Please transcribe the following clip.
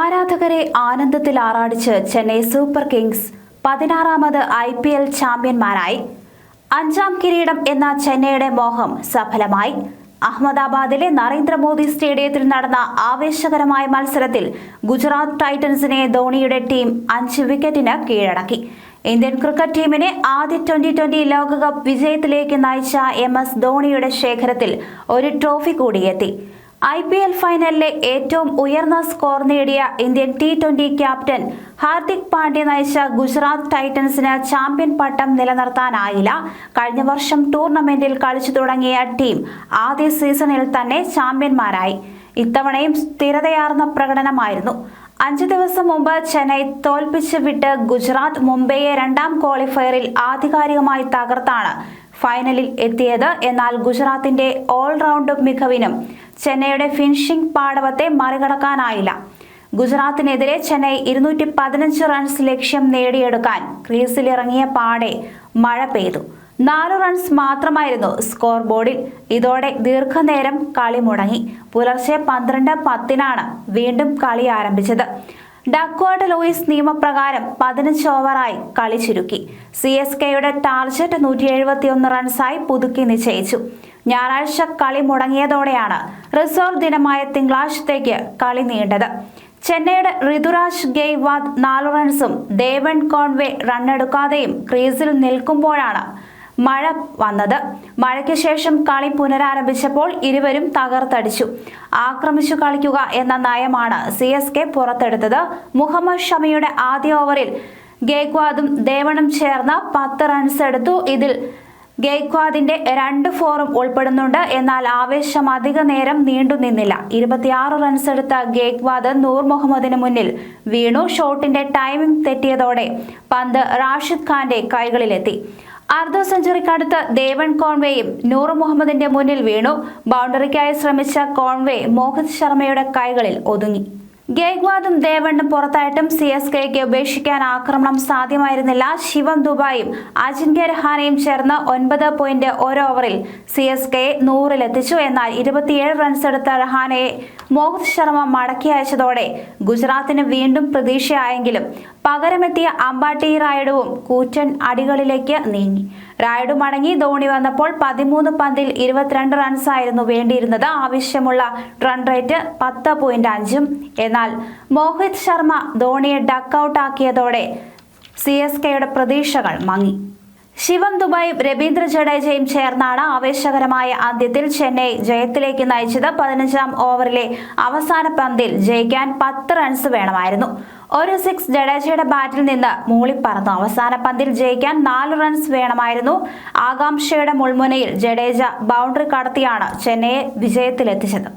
ആരാധകരെ ആനന്ദത്തിൽ ആറാടിച്ച് ചെന്നൈ സൂപ്പർ കിങ്സ് പതിനാറാമത് ഐ പി എൽ ചാമ്പ്യന്മാരായി. അഞ്ചാം കിരീടം എന്ന ചെന്നൈയുടെ മോഹം സഫലമായി. അഹമ്മദാബാദിലെ നരേന്ദ്രമോദി സ്റ്റേഡിയത്തിൽ നടന്ന ആവേശകരമായ മത്സരത്തിൽ ഗുജറാത്ത് ടൈറ്റൻസിനെ ധോണിയുടെ ടീം അഞ്ച് വിക്കറ്റിന് കീഴടക്കി. ഇന്ത്യൻ ക്രിക്കറ്റ് ടീമിനെ ആദ്യ ട്വന്റി ട്വന്റി ലോകകപ്പ് വിജയത്തിലേക്ക് നയിച്ച എം എസ് ധോണിയുടെ ശേഖരത്തിൽ ഒരു ട്രോഫി കൂടിയെത്തി. ഐ പി എൽ ഫൈനലിലെ ഏറ്റവും ഉയർന്ന സ്കോർ നേടിയ Indian T twenty captain Hardik Pandya നയിച്ച ഗുജറാത്ത് ടൈറ്റൻസിന് ചാമ്പ്യൻ പട്ടം നിലനിർത്താനായില്ല. കഴിഞ്ഞ വർഷം ടൂർണമെന്റിൽ കളിച്ചു തുടങ്ങിയ ടീം ആദ്യ സീസണിൽ തന്നെ ചാമ്പ്യന്മാരായി. ഇത്തവണയും സ്ഥിരതയാർന്ന പ്രകടനമായിരുന്നു. അഞ്ചു ദിവസം മുമ്പ് ചെന്നൈ തോൽപ്പിച്ച് വിട്ട് ഗുജറാത്ത് മുംബൈയെ രണ്ടാം ക്വാളിഫയറിൽ ആധികാരികമായി തകർത്താണ് ഫൈനലിൽ എത്തിയത്. എന്നാൽ ഗുജറാത്തിന്റെ ഓൾറൗണ്ട് മികവിനും ചെന്നൈയുടെ ഫിനിഷിംഗ് പാടവത്തെ മറികടക്കാനായില്ല. ഗുജറാത്തിനെതിരെ ചെന്നൈ ഇരുന്നൂറ്റി പതിനഞ്ച് റൺസ് ലക്ഷ്യം നേടിയെടുക്കാൻ ക്രീസിലിറങ്ങിയ പാടെ മഴ പെയ്തു. നാല് റൺസ് മാത്രമായിരുന്നു സ്കോർ ബോർഡിൽ ഇതോടെ ദീർഘനേരം കളി മുടങ്ങി. പുലർച്ചെ പന്ത്രണ്ട് പത്തിനാണ് വീണ്ടും കളി ആരംഭിച്ചത്. ഡക്വാർഡ് ലോയിസ് നിയമപ്രകാരം പതിനഞ്ച് ഓവറായി കളി ചുരുക്കി. സി എസ് കെയുടെ ടാർജറ്റ് നൂറ്റി എഴുപത്തിയൊന്ന് റൺസായി പുതുക്കി നിശ്ചയിച്ചു. ഞായറാഴ്ച കളി മുടങ്ങിയതോടെയാണ് റിസർവ് ദിനമായ തിങ്കളാഴ്ചത്തേക്ക് കളി നീണ്ടത്. ചെന്നൈയുടെ ഋതുരാജ് ഗെയ്വാദ് നാല് റൺസും ദേവൻ കോൺവേ റണ്ണെടുക്കാതെയും ക്രീസിൽ നിൽക്കുമ്പോഴാണ് മഴ വന്നത്. മഴയ്ക്ക് ശേഷം കളി പുനരാരംഭിച്ചപ്പോൾ ഇരുവരും തകർത്തടിച്ചു. ആക്രമിച്ചു കളിക്കുക എന്ന നയമാണ് സി എസ് കെ പുറത്തെടുത്തത്. മുഹമ്മദ് ഷമിയുടെ ആദ്യ ഓവറിൽ ഗേക്വാദും ദേവണും ചേർന്ന് പത്ത് റൺസ് എടുത്തു. ഇതിൽ ഗെയ്ക്വാദിന്റെ രണ്ട് ഫോറും ഉൾപ്പെടുന്നുണ്ട്. എന്നാൽ ആവേശം അധിക നേരം നീണ്ടു നിന്നില്ല. ഇരുപത്തിയാറ് റൺസ് എടുത്ത ഗേക്വാദ് നൂർ മുഹമ്മദിന് മുന്നിൽ വീണു. ഷോട്ടിന്റെ ടൈമിംഗ് തെറ്റിയതോടെ പന്ത് റാഷിദ് ഖാന്റെ കൈകളിലെത്തി. അർദ്ധ സെഞ്ചുറിക്കടുത്ത് ദേവൻ കോൺവേയും നൂർ മുഹമ്മദിന്റെ മുന്നിൽ വീണു. ബൗണ്ടറിക്കായി ശ്രമിച്ച കോൺവേ മോഹിത് ശർമ്മയുടെ കൈകളിൽ ഒതുങ്ങി. ഗേഗ്വാദും ദേവണ്ണും പുറത്തായിട്ടും സി എസ് കെക്ക് ഉപേക്ഷിക്കാൻ ആക്രമണം സാധ്യമായിരുന്നില്ല. ശിവം ദുബായും അജിൻക്യ രഹാനയും ചേർന്ന് ഒൻപത് പോയിന്റ് ഒരു ഓവറിൽ സി എസ് കെ നൂറിലെത്തിച്ചു. എന്നാൽ ഇരുപത്തിയേഴ് റൺസ് എടുത്ത രഹാനയെ മോഹിത് ശർമ്മ മടക്കി അയച്ചതോടെ ഗുജറാത്തിന് വീണ്ടും പ്രതീക്ഷയായെങ്കിലും പകരമെത്തിയ അമ്പാട്ടി റായിഡുവും കൂറ്റൻ അടികളിലേക്ക് നീങ്ങി. റായിഡു മടങ്ങി ധോണി വന്നപ്പോൾ പതിമൂന്ന് പന്തിൽ ഇരുപത്തിരണ്ട് റൺസായിരുന്നു വേണ്ടിയിരുന്നത്. ആവശ്യമുള്ള റൺ റേറ്റ് പത്ത് പോയിന്റ് അഞ്ചും. എന്നാൽ മോഹിത് ശർമ്മ ധോണിയെ ഡക്ക് ഔട്ട് ആക്കിയതോടെ സി എസ് കെയുടെ പ്രതീക്ഷകൾ മങ്ങി. ശിവം ദുബായും രവീന്ദ്ര ജഡേജയും ചേർന്നാണ് ആവേശകരമായ ആദ്യത്തിൽ ചെന്നൈ ജയത്തിലേക്ക് നയിച്ചത് പതിനഞ്ചാം ഓവറിലെ അവസാന പന്തിൽ ജയിക്കാൻ പത്ത് റൺസ് വേണമായിരുന്നു. ഒരു സിക്സ് ജഡേജയുടെ ബാറ്റിൽ നിന്ന് മൂളിപ്പറന്നു അവസാന പന്തിൽ ജയിക്കാൻ നാല് റൺസ് വേണമായിരുന്നു. ആകാംക്ഷയുടെ മുൾമുനയിൽ ജഡേജ ബൗണ്ടറി കടത്തിയാണ് ചെന്നൈയെ വിജയത്തിലെത്തിച്ചത്.